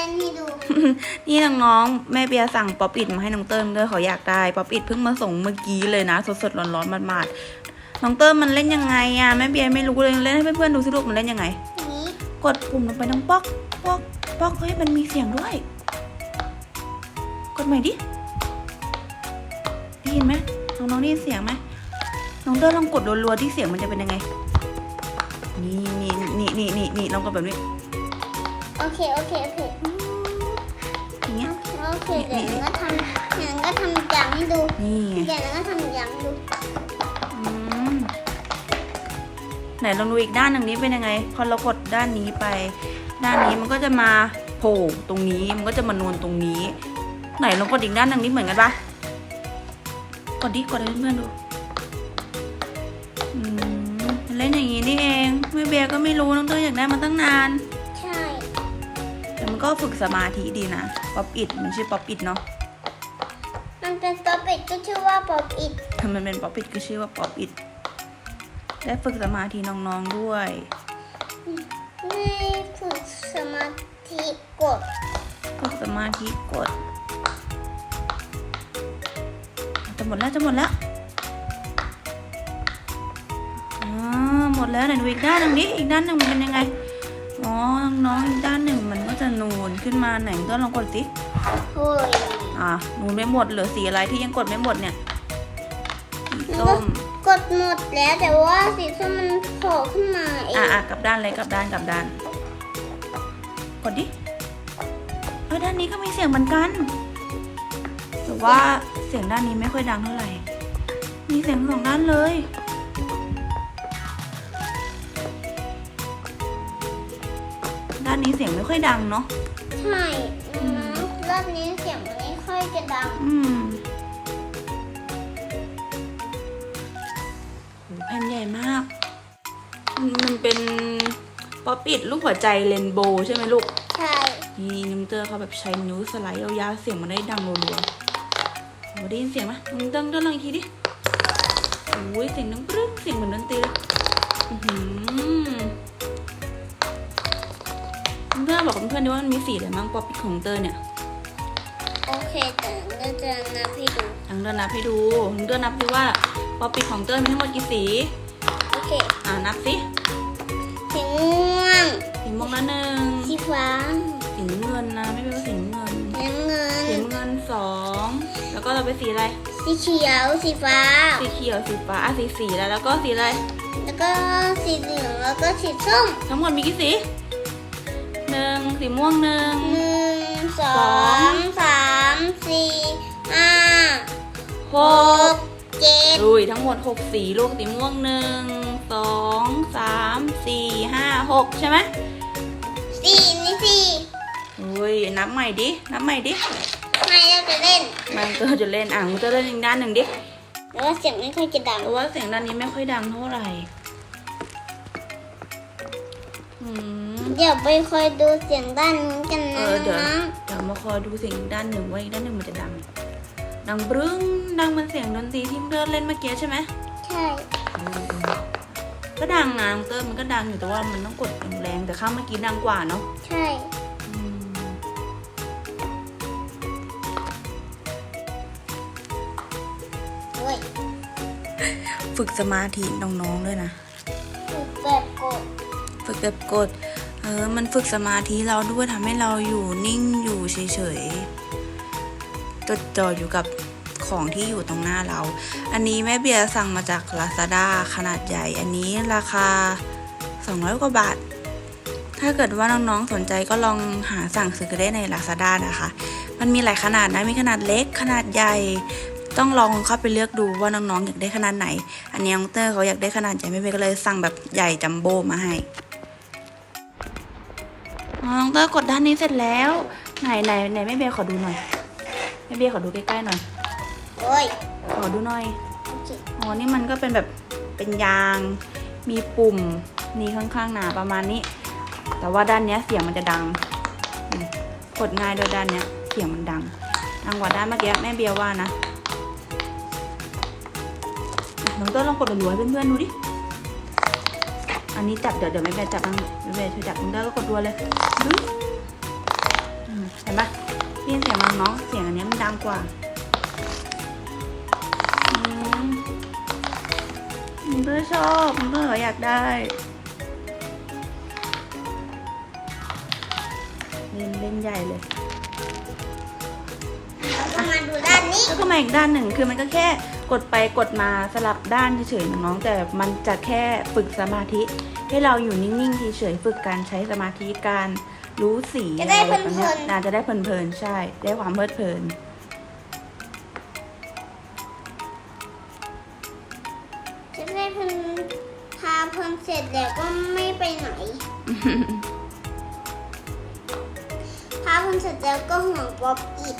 ล่นให้ดู นี่น้องๆแม่เบียร์สั่งป๊อปอิดมาให้น้องเติ้ลด้วยเขาอยากได้ป๊อปอิดเพิ่งมาส่งเมื่อกี้เลยนะ สดๆร้อนๆมาดๆน้องเติ้ลมันเล่นยังไงอะแม่เบียร์ไม่รู้เลยเล่นให้เพื่อนๆดูสิลูกมันเล่นยังไงอันนี้กดปุ่มลงไปน้องป๊อกป๊อกป๊อกเฮ้ยมันมีเสียงด้วย กดใหม่ดิได้ยินไหมน้องๆได้ยินเสียงไหมน้องเติ้ลลองกดรัวๆที่เสียงมันจะเป็นยังไง นี่นี่นี่นี่นี่นี่ลองกดแบบนี้โอเค โอเค โอเคอย่างเงี้ย โอเคเดี๋ยวหนูก็ทำเดี๋ยวหนูก็ทำอีกอย่างให้ดูนี่ไง เดี๋ยวหนูก็ทำอีกอย่างให้ดูอืมไหนลองดูอีกด้านหนึ่งนี้เป็นยังไง พอเรากดด้านนี้ไป ด้านนี้มันก็จะมาโผล่ตรงนี้มันก็จะมานวลตรงนี้ ไหนลองกดอีกด้านหนึ่งนี้เหมือนกันปะกดดิกดให้เพื่อนๆดูอืมมันเล่นอย่างนี้นี่เองไม่เบียร์ก็ไม่รู้น้องเต้ยอยากได้มาตั้งนานใช่แต่มัน ก็ฝึกสมาธิดีนะ ป๊อปอิดมันชื่อป๊อปอิดเนาะ มันเป็นป๊อปอิดก็ชื่อว่าป๊อปอิดมันเป็นป๊อปอิดก็ชื่อว่าป๊อปอิดได้ฝึกสมาธิน้องๆด้วยไม่ฝึกสมาธิกด ฝึกสมาธิกด จะหมดแล้วจะหมดแล้วอ่าหมดแล้วไหนดูอีกด้านหนึ่งดิอีกด้านหนึ่งมันเป็นยังไง อ๋อ น้องๆอีกด้านหนึ่งมันก็จะนูนขึ้นมาไหนก็ลองกดสิโอ้ยอ่านูนไม่หมดเหลือสีอะไรที่ยังกดไม่หมดเนี่ยสีส้มกดหมดแล้วแต่ว่าสีส้มมันโผล่ขึ้นมาเองอะอะกลับด้านเลยกลับด้านกลับด้าน กดดิเออด้านนี้ก็มีเสียงเหมือนกัน แต่ว่าเสียงด้านนี้ไม่ค่อยดังเท่าไหร่ มีเสียงสองด้านเลย ด้านนี้เสียงไม่ค่อยดังเนาะ ใช่นะรอบนี้เสียงมันไม่ค่อยจะดัง อืมโหแผ่นใหญ่มาก มันเป็นป๊อปอิดรูปหัวใจเรนโบว์ใช่ไหมลูก ใช่ นี่นิมเตอร์เขาแบบใช้นิ้วสไลด์ยาวๆเสียงมันได้ดังรัวๆโหได้ยินเสียงไหมนิมเตอร์เตอร์ลองอีกทีดิโอ้ยเสียงดังปรึ้งเสียงเหมือนดนตรีเลยอื้อหือ นิมเตอร์บอกกับเพื่อนๆดิว่ามันมีสีอะไรบ้างป๊อปอิดของเตอร์เนี่ยโอเคแต่เราจะนับให้ดูทั้งเตอร์นับให้ดูนิมเตอร์นับดูว่าป๊อปอิดของเตอร์มีทั้งหมดกี่สี โอเค อ่านับสิสีม่วงสีม่วงละหนึ่งสีฟ้าสีน้ำเงินนะไม่เป็นว่าสีน้ำเงินน้ำเงิสีนน้ำเงินสองแล้วก็เราไปสีอะไร สีเขียวสีฟ้า สีเขียวสีฟ้าอะสีสีแล้วแล้วก็สีอะไร แล้วก็สีเหลืองแล้วก็สีส้ม ทั้งหมดมีกี่สี หนึ่งสีม่วงหนึ่งหนึ่งสองสามสี่ห้าหหกกเจ็ดอุ้ยทั้งหมดหกสีลูกสีม่วงหนึ่งสองสามสี่ห้าหกใช่ไหมสี่นี่สี่อุ้ยนับใหม่ดินับใหม่ดิไม่เราจะเล่นมันก็จะเล่นอะมันจะเล่นอีกด้านหนึ่งดิแต่ว่าเสียงไม่ค่อยจะดังเพราะว่าเสียงด้านนี้ไม่ค่อยดังเท่าไหร่ อืมเดี๋ยวไปคอยดูเสียงด้านนู้นกันเอนะอเดี๋ยวน้องเดี๋ยวมาคอยดูเสียงอีกด้านหนึ่งว่าอีกด้านหนึ่งมันจะดัง ดังบรึ้งดังเหมันเสียงดนตรีที่เลื่อนเล่นเมื่อกี้ใช่ไหมใช่ก็ดังนะน้องเตอร์มันก็ดังอยู่แต่ว่ามันต้องกดแรงๆแต่ข้างเมื่อกี้ดังกว่าเนาะ ใช่อืมโอ้ยฝึกสมาธิน้องๆด้วยนะ ถูกแบบกด ฝึกแบบกด เออ มันฝึกสมาธิเราด้วยทำให้เราอยู่นิ่งอยู่เฉยๆ จดจ่ออยู่กับของที่อยู่ตรงหน้าเรา อันนี้แม่เบียร์สั่งมาจาก Lazada ขนาดใหญ่ อันนี้ราคา 200 กว่าบาท ถ้าเกิดว่าน้องๆสนใจก็ลองหาสั่งซื้อได้ใน Lazada นะคะ มันมีหลายขนาดนะ มีขนาดเล็ก ขนาดใหญ่ ต้องลองเข้าไปเลือกดูว่าน้องๆอยากได้ขนาดไหน อันนี้น้องเตอร์เขาอยากได้ขนาดใหญ่แม่เบียร์ก็เลยสั่งแบบใหญ่จัมโบ้มาให้ น้องเตอร์กดด้านนี้เสร็จแล้ว ไหนไหนไหนแม่เบียร์ขอดูหน่อยแม่เบียร์ขอดูใกล้ๆหน่อย โอ้ยขอดูหน่อยโอเคอ๋อ นี่มันก็เป็นแบบเป็นยาง มีปุ่ม นี่ข้างๆหนาประมาณนี้ แต่ว่าด้านเนี้ยเสียงมันจะดังอืมกดง่ายโดวยด้านเนี้ยเสียงมันดัง ดังกว่าด้านเมื่อกี้แม่เบียร์ว่านะอะน้องเต้นลองกดรัวๆให้เพื่อนๆดูดิ อันนี้จับเดี๋ยวเดี๋ยวแม่เบียร์จับบ้างแม่เบียร์ช่วยจับน้องเต้นก็กดรัวเลยดูดิอืเห็นปะได้ยินเสียงมันน้องเสียงอันนี้มันดังกว่าอืมมันเพื่อชอบมันเพื่ออยากได้เล่นเล่นใหญ่เลยเราก็มาดูด้านนี้แล้วก็มาอีกด้านหนึ่งคือมันก็แค่กดไปกดมาสลับด้านเฉยๆน้องๆแต่มันจะแค่ฝึกสมาธิ ให้เราอยู่นิ่งๆเฉยๆฝึกการใช้สมาธิการรู้สีจะได้อะไรแบบเพลิเนี้ยนน่าจะได้เพลินๆใช่ ได้ความเพลิดเพลินๆจะได้เพิ่นทาเพิ่นเสร็จแล้วก็ไม่ไปไหนทาเพิ่นเสร็จแล้วก็ห่วงป๊อปอีก